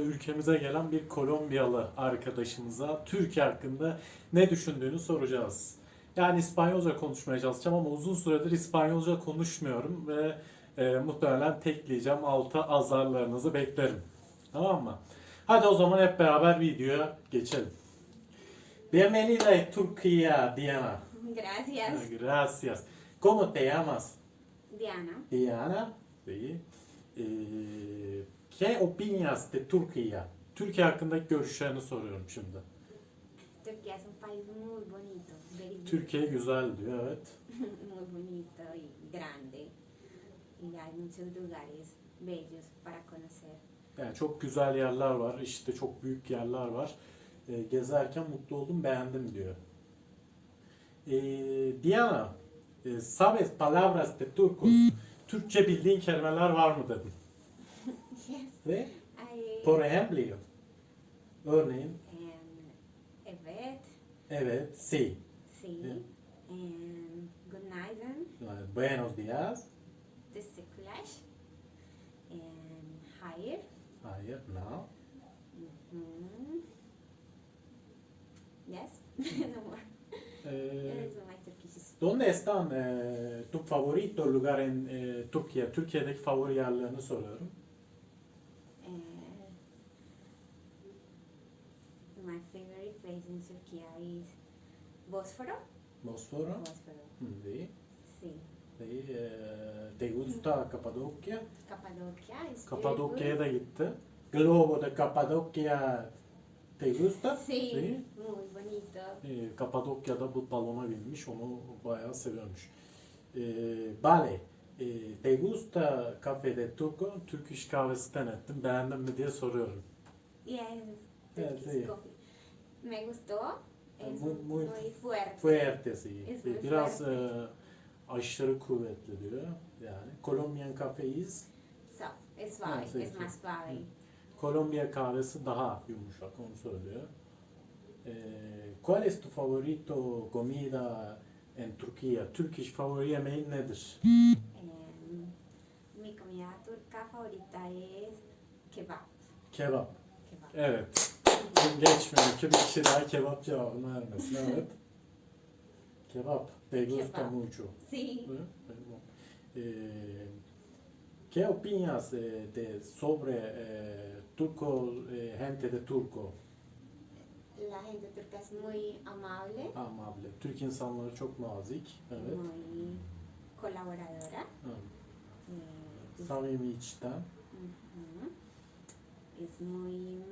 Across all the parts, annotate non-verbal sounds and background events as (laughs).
Ülkemize gelen bir Kolombiyalı arkadaşımıza Türkiye hakkında ne düşündüğünü soracağız. Yani İspanyolca konuşmaya çalışacağım ama uzun süredir İspanyolca konuşmuyorum ve e, muhtemelen tekleyeceğim. Alta azarlarınızı beklerim. Tamam mı? Hadi o zaman hep beraber videoya geçelim. Bienvenida Turquía, Diana. Gracias, Gracias. ¿Cómo te llamas? Diana. Diana. Sí. Eh, ¿Qué opinas de Turquía? Türkiye hakkındaki görüşlerini soruyorum şimdi. Turquía es un país muy bonito, very Türkiye güzel diyor evet. muy bonito y grande. Y hay muchos lugares bellos para conocer. Yani çok güzel yerler var, işte çok büyük yerler var. Eh, gezerken mutlu oldum, beğendim diyor. Eh, Diana, eh, sabes palabras de turcos? Türkçe bildiğin kelimeler var mı dedim. Ve Hay, por ejemplo, örneğin em, evet, evet, sí, sí. Em, good night, and buenos días, teşekkürler. Em, hayır. hayır, no. Hmm. Yes. (laughs) no more. Eh, Eso my Turkish is ¿Dónde están eh, tu favorito lugar en eh, Türkiye? Türkiye'deki favori yerlerini soruyorum. Uh, my in Turkey is Bosforo. Bosforo. Bosforo, Hmm, Sí. sí. sí. Eh, ¿Te gusta Kapadokya? Cappadocia is Kapadokya'ya da gitti. Globo de Kapadokya te gusta? Sí, Sí. muy bonito. Eh, Kapadokya'da bu balona binmiş. Onu bayağı seviyormuş. Eh, vale. Eh, ¿Te gusta café de Turco? Türk iş kahvesi denettim. Beğendin mi diye soruyorum. Yes, Yeah, Turkish coffee. Me gustó. Es Muy- muy, muy fuerte. Fuerte sí. Es Eh, muy Biraz fuerte. e, aşırı kuvvetli diyor. Yani Colombian cafeyiz. Soft, es Ah, suave, sí, es más suave. Kolombiya kahvesi daha yumuşak onu söylüyor. Eh, ¿Cuál es tu favorito comida en Turquía? Türk iş favori yemeğin nedir? Mi comida turca favorita es kebab. Kebap. kebab. Evet. Geçmiyor ki bir kişi daha kebap cevabını vermesin. Evet. Kebap. Te gusta mucho. Sí. Eh, ¿Qué opinas eh, de, sobre eh, turco, eh, gente de turco? La gente turca es muy amable, Amable. Türk insanları çok nazik. Evet. muy colaboradora. Eh, Samimi içten. ujú, es muy...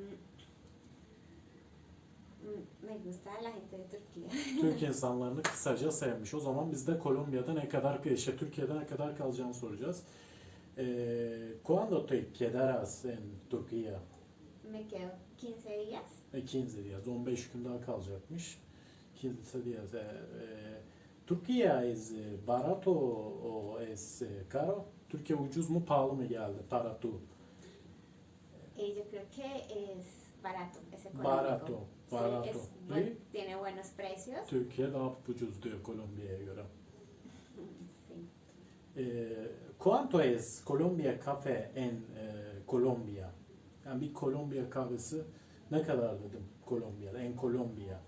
Me gusta la gente de Turquía. Türk insanlarını kısaca sevmiş. O zaman biz de Kolombiya'da ne kadar, şey, Türkiye'de ne kadar kalacağını soracağız. Eh, ¿Cuándo te quedarás en Turquía? Me quedo 15 días. E, 15 días. 15 gün daha kalacakmış. 15 días. Eh, eh, Türkiye es eh, barato o es eh, caro? Türkiye ucuz mu pahalı mı geldi? Barato. Y yo creo que es barato, es económico. Barato. Sí, Barato. es ¿Sí? buen- tiene buenos precios. Türkiye daha ucuz diyor Kolombiya'ya göre. (laughs) Sí. Eh, ¿Cuánto es Colombia Café en eh, Colombia? Yani bir Kolombiya kahvesi ne kadar dedim Kolombiya'da, en Kolombiya.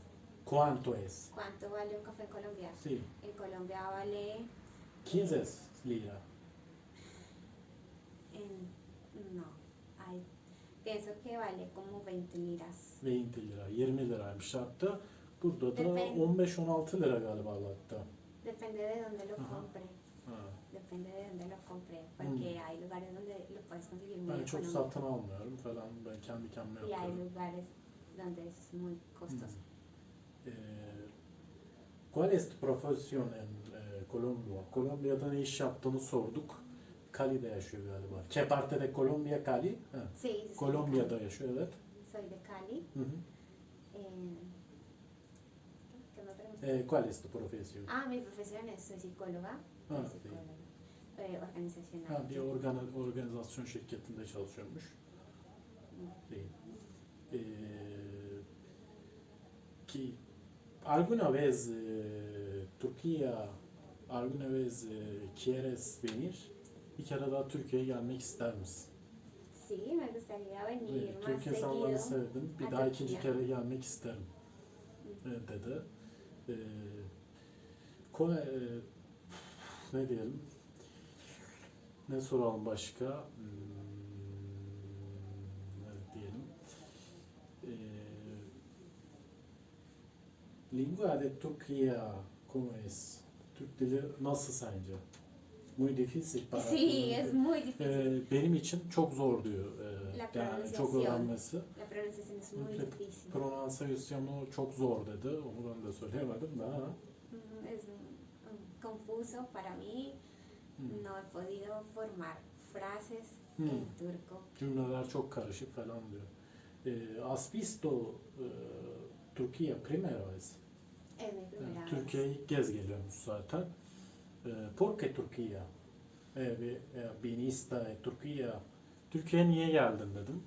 ¿Cuánto es? ¿Cuánto vale un café en Colombia? Sí, En Colombia vale 15 lira. en... No, hay, pienso que vale como 20 liras. 20 lira, 20 liraymış hatta. Burada da Depende. 15-16 lira galiba hatta. Depende de dónde lo Ajá. compre. Ha. Depende de dónde lo compré. Porque Mm. hay lugares donde lo puedes conseguir muy Ben çok económico. satın almıyorum falan. Ben kendi kendime Y hay yapıyorum. lugares donde es muy costoso. Eh, ¿Cuál es tu profesión en eh, Colombia? Kolombiya'da ne iş yaptığını sorduk. Cali'de yaşıyor galiba. ¿Qué parte de Colombia, Cali? Ha. Sí, soy de Kolombiya'da Cali. yaşıyor evet. Soy de Cali. Hı hı. Eh, ¿Qué me preguntas? Eh, ¿Cuál es tu profesión? Ah, mi profesión es soy psicóloga. Ah, soy sí. psicóloga. Eh, organizacional. Ha, bir organ- organizasyon şirketinde çalışıyormuş. Değil. Eh, ki alguna vez eh, Turquía alguna vez eh, quieres venir? Bir kere daha Türkiye'ye gelmek ister misin? Sí, me gustaría venir Evet, más seguido. sevdim. Bir daha ikinci kere gelmek isterim e, dedi. E, e, ne diyelim? Ne soralım başka? Hmm, ne diyelim? E, lingua de Turquía, ¿cómo es? Türk dili nasıl sence? Muy difícil para Sí, es muy difícil. Ee, benim için çok zor diyor. La yani çok öğrenmesi. La pronunciación es muy difícil. Pronunsiyasyonu çok zor dedi. Onu ben de söyleyemedim de. ha. Mm, Es confuso para mí. Hmm. No he podido formar frases Hmm. en turco. Cümleler çok karışık falan diyor. Ee, has visto e, Türkiye primera vez. Es mi Yani ilk kez geliyormuş zaten. ¿Por qué Türkiye? Ee, e, viniste a Türkiye. Türkiye'ye niye geldin dedim.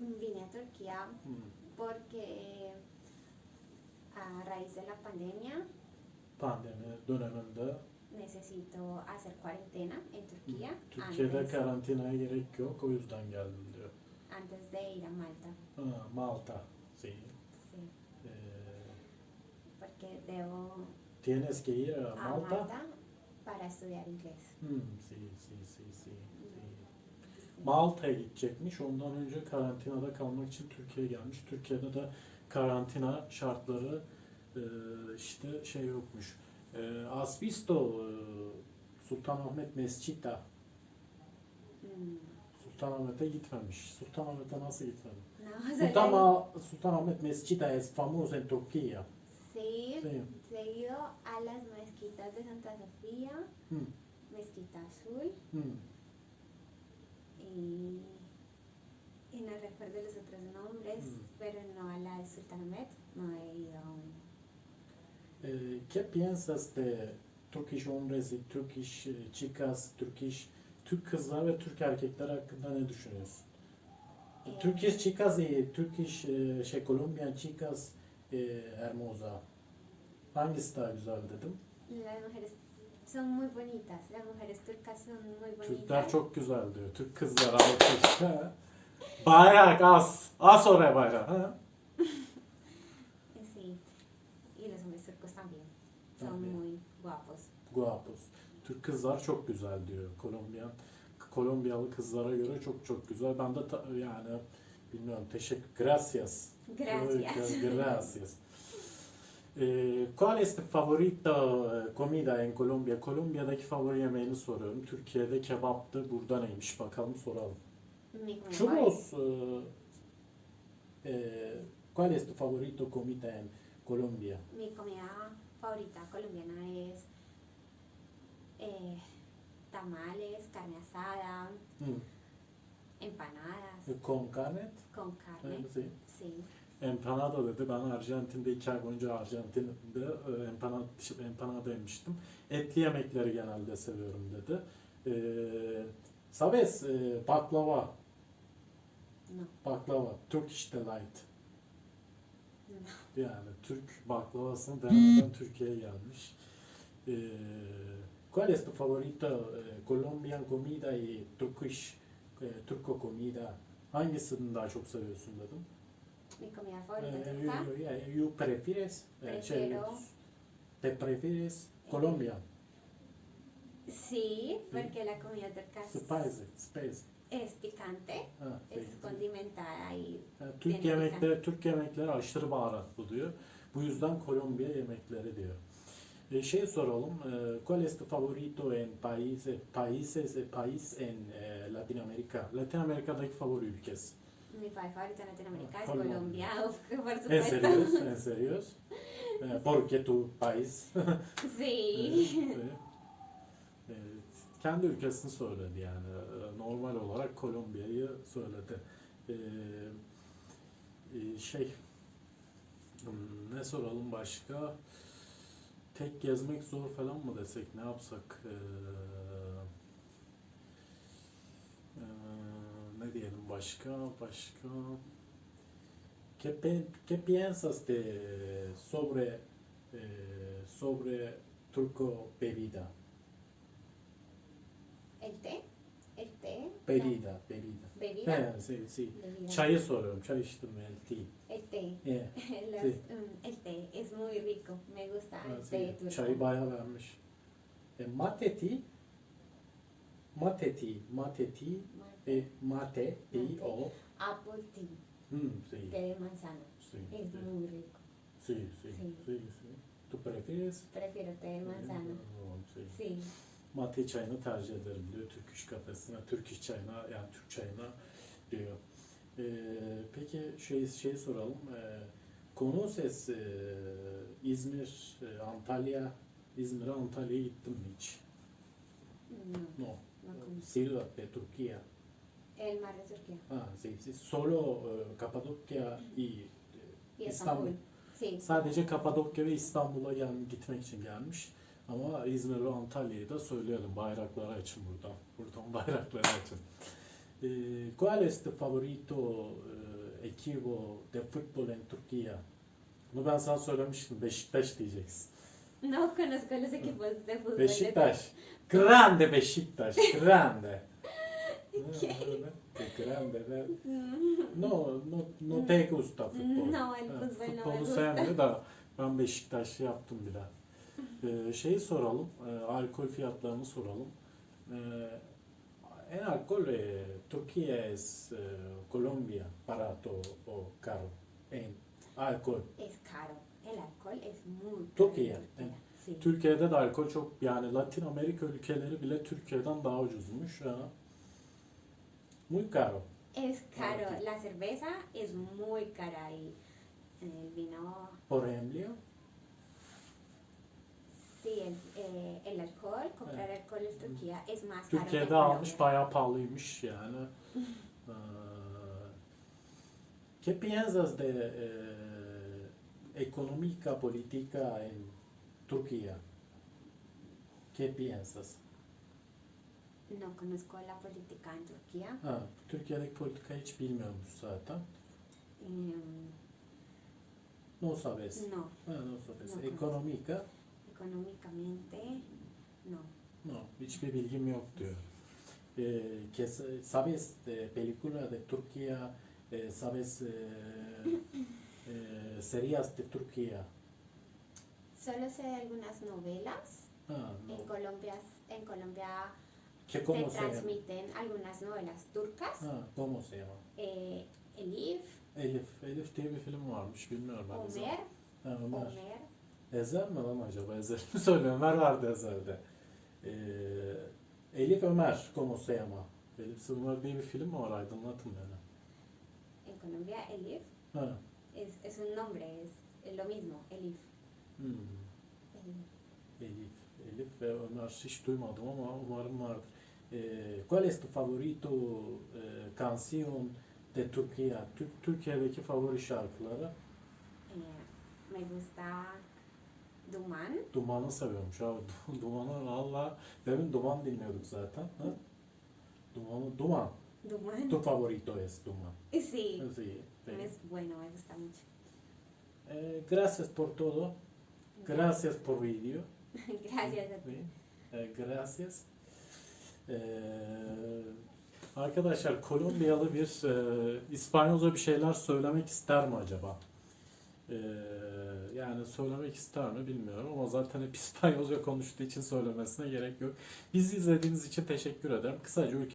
Vine a Turquía Hmm. porque a raíz de la pandemia Pandemi döneminde necesito hacer cuarentena en Turquía Türkiye'de antes, karantinaya gerek yok. O yüzden geldim diyor. antes de ir a Malta. Ha, Malta. Sí. Sí, Eh, porque debo tienes que ir a a Malta. Para estudiar inglés. Hmm, sí, sí, sí, sí, sí. Malta'ya gidecekmiş. Ondan önce karantinada kalmak için Türkiye'ye gelmiş. Türkiye'de de karantina şartları e, işte şey yokmuş. E, has visto e, Sultanahmet Mescida. Mm, Sultanahmet'e gitmemiş. Sultanahmet'e nasıl gitmemiş? No, Sultan, Sultanahmet Mescida es famoso en Turquía. sí, Sí. ido a las mezquitas de Santa Sofía, Hmm, Mezquita Azul, hmm. y, y no recuerdo los otros nombres, Mm. pero no a la de Sultanahmet, no he ido aún. Eh, ¿Qué piensas de Turkish hombres y Turkish eh, chicas, Turkish Türk kızlar ve Türk erkekler hakkında ne düşünüyorsun? Eh, Turkish chicas y Turkish şey Colombian chicas eh, hermosa. Hangisi daha güzel dedim. Las mujeres son muy bonitas, las mujeres turcas son muy bonitas. Türkler çok güzel diyor. Türk kızlar alkış. Ha. Bayrak as. As oraya bayrak. Ha. (laughs) Sí, y los hombres turcos también, son También. muy guapos. Guapos. Türk kızlar çok güzel diyor. Kolombiyan Kolombiyalı kızlara göre çok çok güzel. Ben de ta- yani bilmiyorum teşekkür gracias. Gracias. Gracias. Eh, ¿Cuál es tu favorita eh, comida en Colombia? Kolombiya'daki favori yemeğini soruyorum. Türkiye'de kebaptı. Burada neymiş bakalım soralım. Mi Churros. eh, eh, ¿Cuál es tu favorito comida en Colombia? Mi comida favorita colombiana es eh, tamales, carne asada, Hmm. empanadas Con carne? con carne. Evet, sí. Sí. Empanada dedi. Ben Arjantin'de iki ay boyunca Arjantin'de e, empanada, empanada yemiştim. Etli yemekleri genelde seviyorum dedi. Ee, sabes e, baklava, No, baklava, Turkish delight. no. Yani Türk baklavasını (laughs) denemeden Türkiye'ye gelmiş. Ee, ¿Cuál es tu favorito eh, Colombian comida y Turkish eh, Turco comida? Hangisini daha çok seviyorsun dedim. Mi comida favorita Eh, you, you- prefieres, eh, te prefieres Colombia, Sí, porque la comida turca spicy, spicy. es picante, Ha, es şey. condimentada y Ha, Türk Benim yemekleri, Türk yemekleri aşırı baharatlı diyor. Bu yüzden Kolombiya yemekleri diyor. E, şey soralım, e, ¿cuál es tu favorito en países, países, país en e, Latinoamérica? Latin Amerika'daki favori ülkesi. Mi país favorito en Latinoamérica es Colombia. (laughs) Por En supuesto. serios, en serios. E, porque tu país. (laughs) Sí. Evet. Evet. Kendi ülkesini söyledi yani. Ee, Normal olarak Kolombiya'yı söyledi. Ee, e, şey hmm, ne soralım başka? Tek gezmek zor falan mı desek ne yapsak? Ee, ee, ne diyelim başka? Başka? ¿Qué, piensas de sobre eh, sobre turco bebida? El té, el té. Bebida, bebida. Bebida. He, sí, sí. Bebida. Çayı soruyorum. Çay içtim mi? El tea. El té. Yeah. Los, Sí. el té es muy rico. Me gusta Ha, el sí. té turco. Çayı bayağı beğenmiş. E, mate tea. Mate tea. Tea. Mate. P o. Apple tea. Hmm, sí. Té de manzana. Sí, Es sí. muy rico. Sí, sí, Sí. sí, sí. ¿Tú prefieres? Prefiero té de manzana. Hmm, sí. Sí. Mate çayını tercih ederim diyor Türk iş kafesine, Türk iş çayına yani Türk çayına diyor. Ee, peki şey şey soralım. Ee, Conoces e, İzmir, e, Antalya, İzmir'e Antalya'ya gittin mi hiç? No, No. de Turquía. El mar de Turquía. Ha, sí, sí. Solo e, Kapadokya y e, Y İstanbul. Estambul. Sí. Sadece Kapadokya ve İstanbul'a gel, gitmek için gelmiş. Ama İzmir ve Antalya'yı da söyleyelim. Bayrakları açın buradan. Buradan (laughs) bayrakları açın. Eh, ¿Cuál es tu favorito eh, equipo de fútbol en Turquía? Bunu ben sana söylemiştim. Beşiktaş diyeceksin. No conozco los equipos de fútbol. Beşiktaş. Grande Beşiktaş. Grande. Grande. ne? No, no, no te gusta futbol. No, el Ha, fútbol no me Futbolu gusta. sevmiyor da ben Beşiktaşlı yaptım bile. Ee, şeyi soralım, e, alkol fiyatlarını soralım. Ee, en alkol e, Türkiye es e, Colombia barato o caro en alkol. Es caro. El alcohol es muy caro. Turquía, en Turquía. Sí. Türkiye'de de alkol çok yani Latin Amerika ülkeleri bile Türkiye'den daha ucuzmuş. Ha. Muy caro. Es caro. La cerveza es muy cara y el vino, Por ejemplo, sí, el, eh, el alcohol, comprar alcohol en Turquía es más caro. Türkiye'de almış bayağı pahalıymış yani. (laughs) ¿Qué piensas de eh, económica política en Turquía? ¿Qué piensas? No conozco la política en Turquía. Ha, Türkiye'deki politika hiç bilmiyormuş zaten. Em, No sabes. no, Ha, no sabes. No Económica, económicamente no. no. Hiçbir bilgim yok diyor. Sa- sabes de película de Turquía, eh, sabes eh, eh, series de Turquía. Solo sé de algunas novelas. Ah, no. En Colombia, en Colombia ¿Qué, ¿Cómo se llama? transmiten algunas novelas turcas. Ha, ¿Cómo se llama? Eh, Elif, Elif. Elif diye bir film varmış. Bilmiyorum ben. Homer, Ha, Ömer. Homer, Ezel mi lan acaba? Ezel (laughs) mi söylüyor? Ömer vardı Ezel'de. Ee, Elif Ömer. ¿Cómo se llama? Elif Ömer diye bir film mi var? Aydınlatın beni. en Colombia Elif Ha. es, es un nombre, es, es lo mismo, Elif. Hmm. Elif. Elif. Elif ve Ömer hiç duymadım ama umarım vardır. Ee, ¿Cuál es tu favorito eh, canción de Turquía? Türk, Türkiye'deki favori şarkıları? Eh, me gusta Duman, Duman'ı seviyormuş abi. (laughs) Duman'ı valla demin Duman dinliyorduk zaten. Ha? Duman'ı Duman. Duman. Tu favorito es Duman. Sí, Sí. sí. es bueno, me gusta mucho. Eh, gracias por todo. Gracias por video. (laughs) Gracias a ti. Sí. Eh, gracias. Ee, arkadaşlar Kolombiyalı bir e, İspanyolca bir şeyler söylemek ister mi acaba? Ee, yani söylemek ister mi bilmiyorum ama zaten hep (laughs) İspanyolca konuştuğu için söylemesine gerek yok. Bizi izlediğiniz için teşekkür ederim. Kısaca ülke